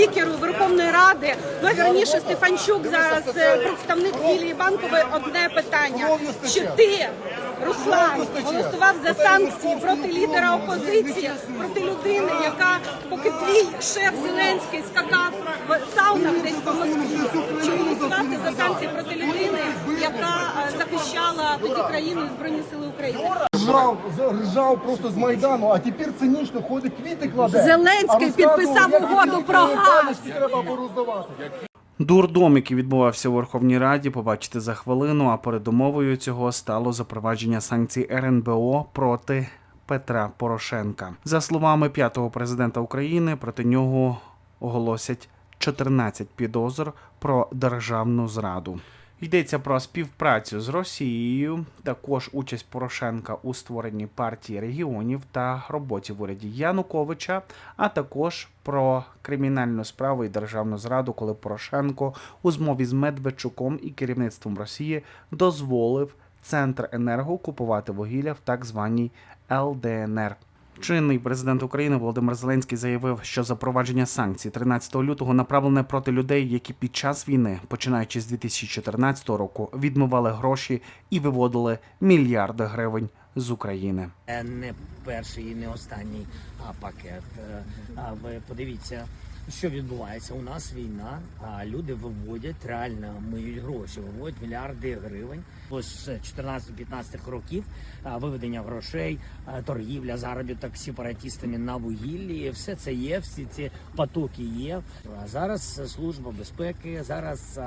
спікеру Верховної Ради, ну раніше Стефанчук, зараз е, представник Лілії Банкової, одне питання. Чи ти, Руслан, голосував за санкції проти лідера опозиції, проти людини, яка, поки твій шеф Зеленський скакав в саунах десь по Москві, чи голосувати за санкції проти людини, яка е, захищала тоді країну і Збройні Сили України? Ржав, ржав просто з Майдану, а тепер цинічно ходить квіти кладе. Зеленський підписав угоду про газ. Треба було роздавати. Дурдом, який відбувався у Верховній Раді, побачите за хвилину. А передумовою цього стало запровадження санкцій РНБО проти Петра Порошенка. За словами п'ятого президента України, проти нього оголосять 14 підозр про державну зраду. Йдеться про співпрацю з Росією, також участь Порошенка у створенні партії регіонів та роботі в уряді Януковича, а також про кримінальну справу і державну зраду, коли Порошенко у змові з Медведчуком і керівництвом Росії дозволив Центр енерго купувати вугілля в так званій ЛДНР. Чинний президент України Володимир Зеленський заявив, що запровадження санкцій 13 лютого направлене проти людей, які під час війни, починаючи з 2014 року, відмивали гроші і виводили мільярди гривень з України. Е, не перший не останній а, пакет. Е, А ви подивіться, що відбувається. У нас війна, а люди виводять реально миють гроші, виводять мільярди гривень. Ось з 14-15 років виведення грошей, торгівля, заробіток сепаратистами на вугіллі. Все це є, всі ці потоки є. А зараз служба безпеки, зараз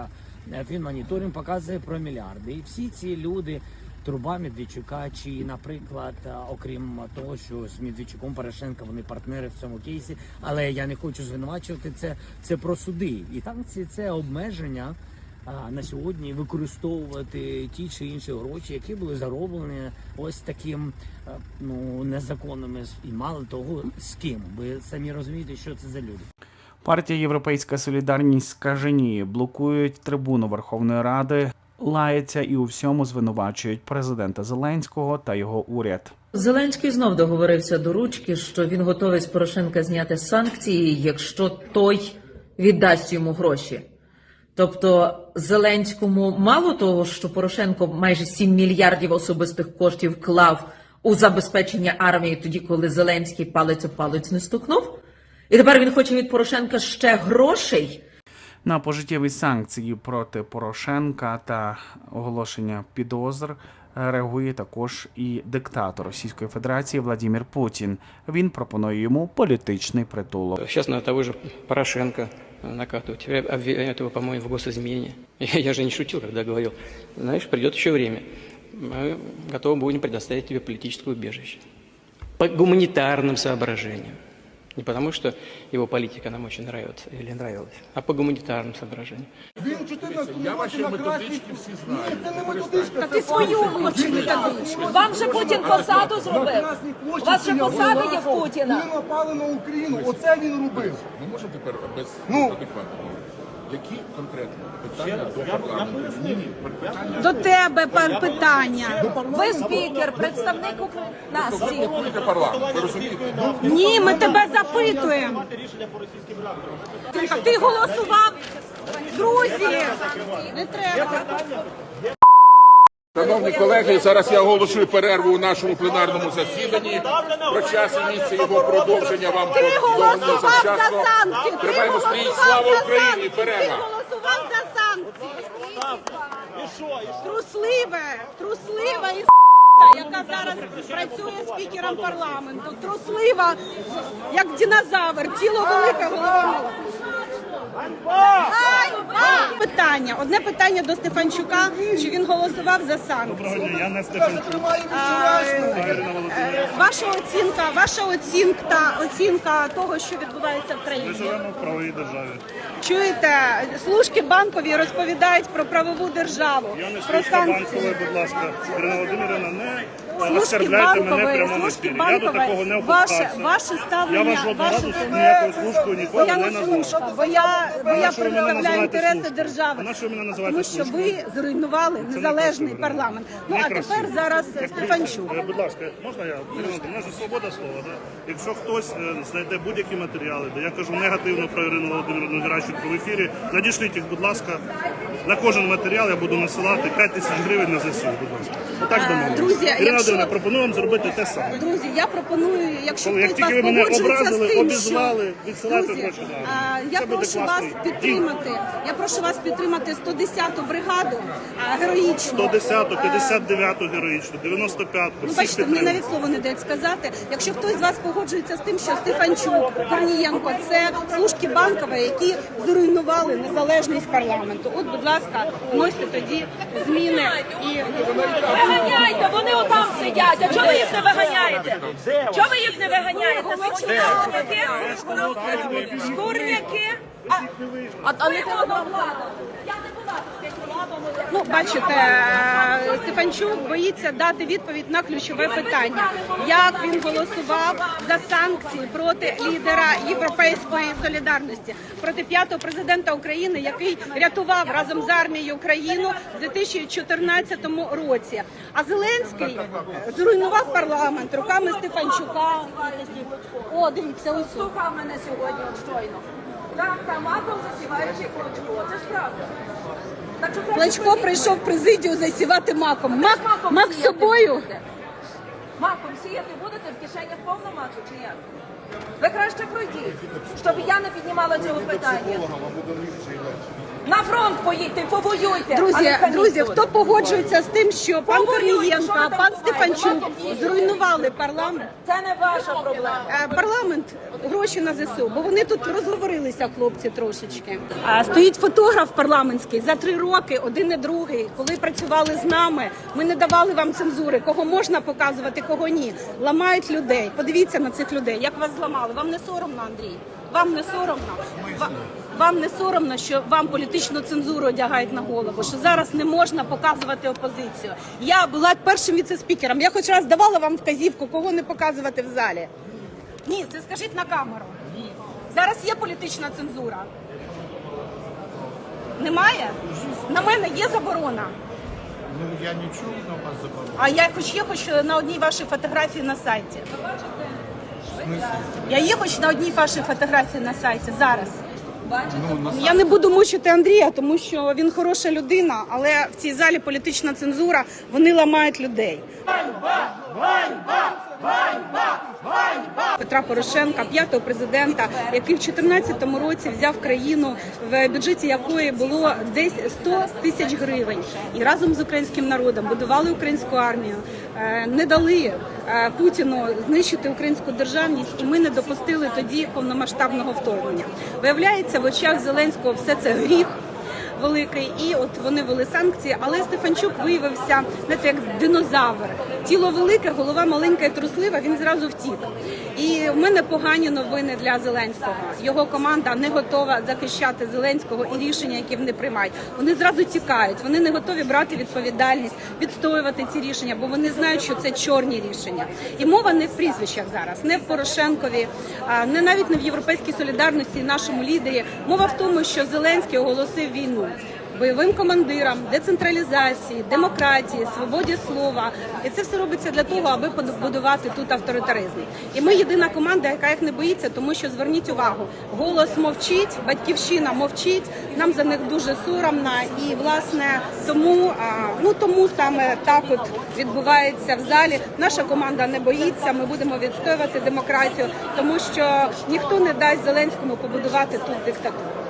фінмоніторинг показує про мільярди. І всі ці люди Труба Медведчука, чи, наприклад, окрім того, що з Медведчуком Порошенка вони партнери в цьому кейсі, але я не хочу звинувачувати це. Це про суди, і там ці це обмеження а, на сьогодні використовувати ті чи інші гроші, які були зароблені ось таким ну незаконними і мало того з ким. Ви самі розумієте, що це за люди. Партія Європейська Солідарність скаженіє, блокують трибуну Верховної Ради, лаються і у всьому звинувачують президента Зеленського та його уряд. Зеленський знов договорився до ручки, що він готовий з Порошенка зняти санкції, якщо той віддасть йому гроші. Тобто Зеленському мало того, що Порошенко майже 7 мільярдів особистих коштів вклав у забезпечення армії, тоді коли Зеленський палець об палець не стукнув, і тепер він хоче від Порошенка ще грошей На пожиттєві санкції проти Порошенка та оголошення підозр реагує також і диктатор Російської Федерації Владимир Путін. Він пропонує йому політичний притулок. Сейчас на того же Порошенко накатывают. Теперь обвиняют его, по-моему, в госизмене. Я, я же не шутил, когда говорил. Знаешь, придет еще время. Мы готовы будем предоставить тебе политическое убежище. По гуманитарным соображениям. Не потому, что его политика нам очень нравится или нравилась, а по гуманитарным соображениям. Він 14 Я ваші методички всі знаю. Ні, це не методичка, Та ти свою вивчи методичку. Вам же Путін посаду зробив. У вас же посада є в Путіна. Ми напали на Україну, оце він робив. Ми можемо тепер без Ну. адекватно. Які конкретно питання до парламенту? Ні, питання До тебе пан питання. Ви спікер, представник України. Нас всіх. блокуєте парламент. Ви розумієте? Ні, ми тебе запитуємо. А ти голосував? Друзі, не треба. Шановні колеги, зараз я оголошую перерву у нашому пленарному засіданні. Про час і місце його продовження вам повідомлено завчасно. Тримаємо стрій. Слава Україні! Перерва! Голосував за санкції. Трусливе, труслива і яка зараз працює спікером парламенту. Труслива, як динозавр, тіло велике, голова мала. Питання. Одне питання до Стефанчука, чи він голосував за санкції. Я не Стефанчук. А, е, Ваша оцінка, ваша оцінка, оцінка того, що відбувається в Ми країні. живемо в правовій державі. Чуєте, служки банкові розповідають про правову державу, Я не про служка санкції. банкової, будь ласка. Ірина Володимирівна, не Служки банкової, служки. Банкової, не ваше, ваше ставлення, ваше... Бо я не служка, бо я, бо я мене представляю інтереси держави. Мене Тому що ви зруйнували незалежний парламент. Ну, а тепер зараз Стефанчук. Е, Будь ласка, можна я? У нас же свобода слова, да? Якщо хтось е, знайде будь-які матеріали, де я кажу негативно про Ірину Володимирівну Геращенко в ефірі, надішліть їх, будь ласка. На кожен матеріал я буду насилати 5 тисяч гривень на ЗСУ, будь ласка. Отак домовилися. друзі, Володимирівна, пропоную вам зробити те саме. Друзі, я пропоную, якщо Коли- як хтось тільки вас ви мене погоджується образили, з тим, обізвали, що... відсилайте Друзі, гроші на а, я Це буде прошу вас підтримати. Я прошу вас підтримати 110-ту бригаду а, героїчну. 110-ту, 59-ту героїчну, 95-ту, Ну, всіх бачите, мені підтримую. навіть слово не дають сказати. Якщо хтось з вас погоджується з тим, що Стефанчук, Корнієнко це служки банкові, які зруйнували незалежність парламенту. От, будь ласка, вносьте тоді зміни і Виганяйте, вони отам сидять. А чого ви їх не виганяєте? Чого ви їх не виганяєте? Шкурняки? Шкурняки? А, а, а не телебаблада. Я не Ну, бачите, Стефанчук боїться дати відповідь на ключове питання: як він голосував за санкції проти лідера європейської солідарності, проти п'ятого президента України, який рятував разом з армією Україну в 2014 році. А Зеленський зруйнував парламент руками Стефанчука. О, дивіться. Слухав мене сьогодні от щойно. Так, та матом засіваючи клочко. Це ж правда. Так що краще Кличко прийшов в президію засівати маком. Мак, Маком мак з сіяти собою. будете? Маком сіяти будете в кишенях повно маку чи як? Ви краще пройдіть, щоб я не піднімала цього питання. На фронт поїдьте, повоюйте. Друзі, друзі, хто погоджується з тим, що пан Корнієнко, пан? Стефанчук зруйнували парламент? Це не ваша проблема. Е, Парламент гроші на ЗСУ, бо вони тут розговорилися, хлопці, трошечки. Стоїть фотограф парламентський за три роки, один і другий, коли працювали з нами. Ми не давали вам цензури, кого можна показувати, кого ні. Ламають людей. Подивіться на цих людей, як вас зламали. Вам не соромно, Андрій? Вам не соромно? Ва- Вам не соромно, що вам політичну цензуру одягають на голову, що зараз не можна показувати опозицію. Я була першим віце-спікером. Я хоч раз давала вам вказівку, кого не показувати в залі. Ні, це скажіть на камеру. Зараз є політична цензура. Немає? На мене є заборона. Ну, я не чув на вас забору. А я хоч є хоч на одній вашій фотографії на сайті. Я є хоч на одній вашій фотографії на сайті зараз. Я не буду мучити Андрія, тому що він хороша людина, але в цій залі політична цензура, вони ламають людей. Петра Порошенка, п'ятого президента, який в 2014 році взяв країну, в бюджеті якої було десь 100 тисяч гривень, і разом з українським народом будували українську армію, не дали е, Путіну знищити українську державність, і ми не допустили тоді повномасштабного вторгнення. Виявляється, в очах Зеленського все це гріх великий, і от вони вели санкції. Але Стефанчук виявився знаєте, як динозавр. Тіло велике, голова маленька і труслива. Він зразу втік. І в мене погані новини для Зеленського. Його команда не готова захищати Зеленського і рішення, які вони приймають. Вони зразу тікають. Вони не готові брати відповідальність, відстоювати ці рішення, бо вони знають, що це чорні рішення. І мова не в прізвищах зараз, не в Порошенкові, не навіть не в європейській солідарності, нашому лідері. Мова в тому, що Зеленський оголосив війну. Бойовим командирам, децентралізації, демократії, свободі слова, і це все робиться для того, аби побудувати тут авторитаризм. І ми єдина команда, яка їх не боїться, тому що зверніть увагу, голос мовчить, батьківщина мовчить. Нам за них дуже соромно, і власне тому ну тому саме так от відбувається в залі. Наша команда не боїться. Ми будемо відстоювати демократію, тому що ніхто не дасть Зеленському побудувати тут диктатуру.